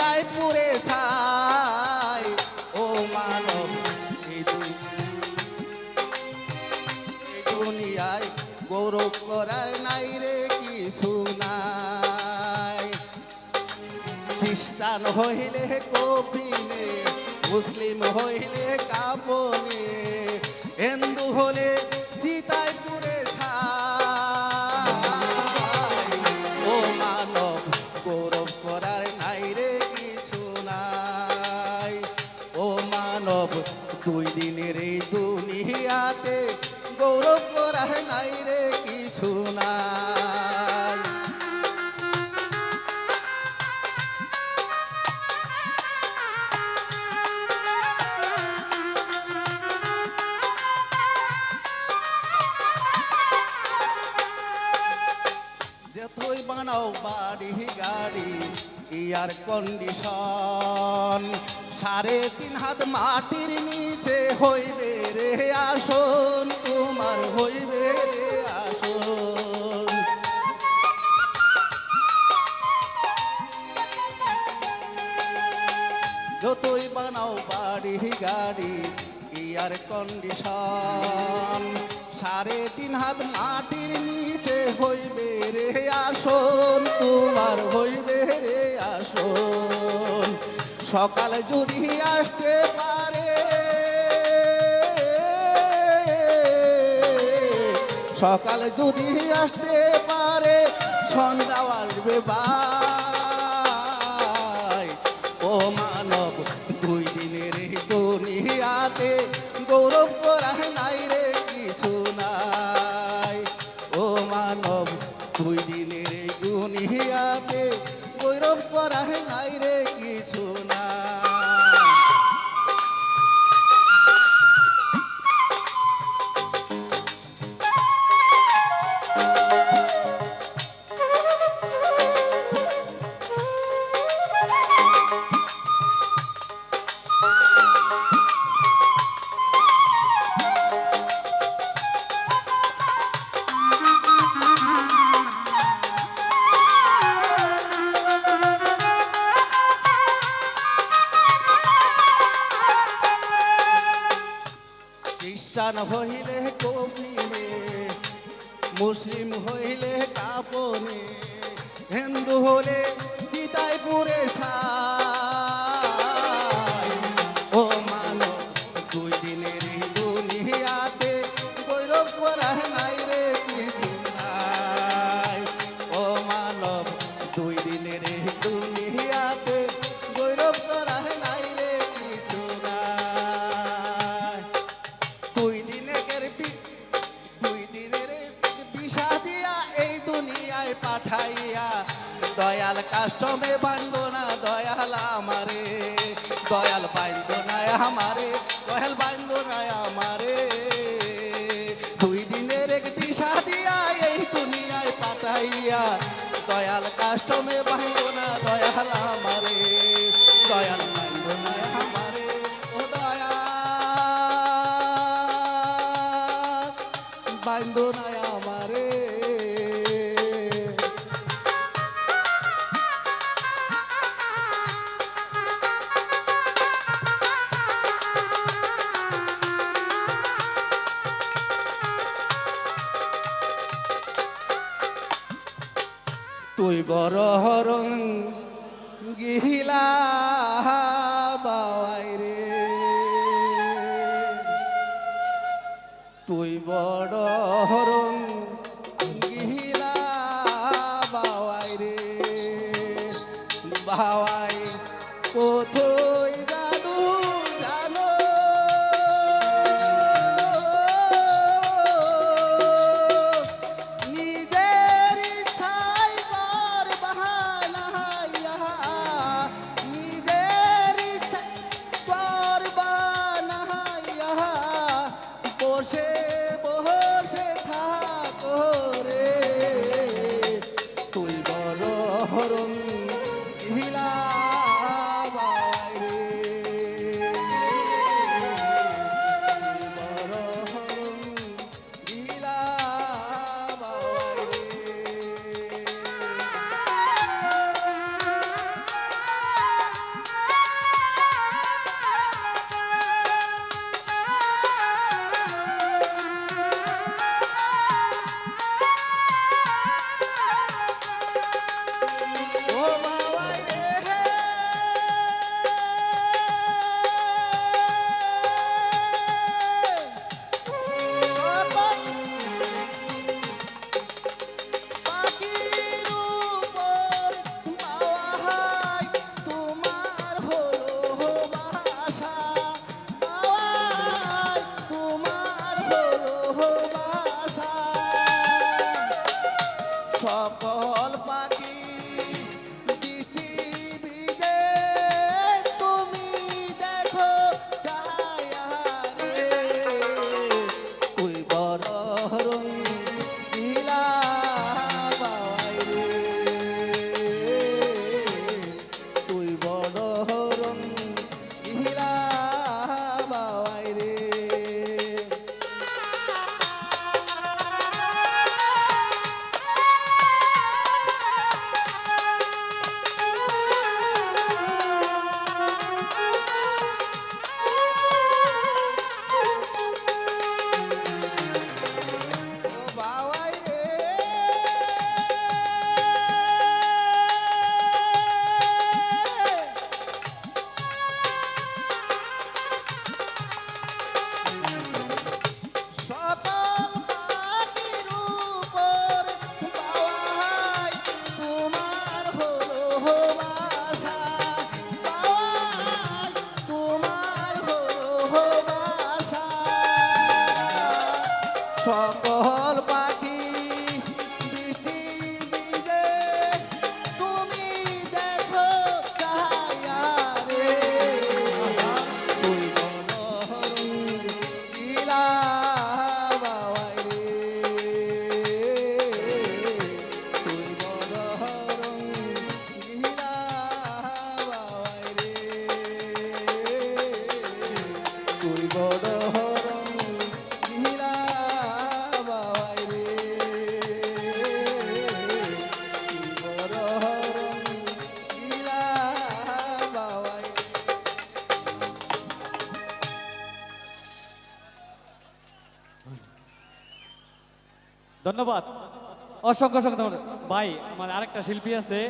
চিতায় পুরে ছাই। ও মানব এই দুনিয়ায় গৌরব করার নাই রে কিছু নাই। খ্রিস্টান হইলে কপিনে মুসলিম হইলে কাপনে হিন্দু হলে চিতায় পুরে ছাই। ও মানব, গৌরব করার নাই রে দুই দিনের এই দুনিয়াতে গৌরব করার নাই রে কিছু যতই বানাও বাড়ি গাড়ি, ইয়ার কন্ডিশন সাড়ে তিন হাত মাটির নিচে হইবে রে আসন, তোমার হইবে রে আসন। যতই বানাও বাড়ি, গাড়ি এয়ার কন্ডিশন সাড়ে তিন হাত মাটির নিচে হইবে রে আসন, তোমার হইবে রে আসন। সকালে যদি আসতে পারে সকাল যদি আসতে পারে সন্ধ্যা আসবে বাই দুই দিনের এই দুনিয়াতে গৌরব করা নাই রে কিছু নাই খ্রিস্টান হইলে কপিলে মুসলিম হইলে কাপনে। হিন্দু হলে চিতায় পুরে ছাই। পাঠাইয়া, দয়াল কাষ্টমে বান্ধ না দয়াল আমারে। দয়াল বান্ধ না আমারে, দয়াল বান্ধ না আমারে। দুই দিনের এক দিশা দিয়া এই দুনিয়ায় পাঠাইয়া, দয়াল কাষ্টমে বান্ধ না দয়াল আমারে। দয়াল বান্ধ না আমারে আমারে। তুই বড় হরং গিহিলা বাবাই রে। তুই বড় হরং গিহিলা বাবাই রে। বাবাই বসে বসে থাকো রে। তুই বড় হরণ ধন্যবাদ। অসংখ্য অসংখ্য ভাই আমার আরেকটা শিল্পী আছে।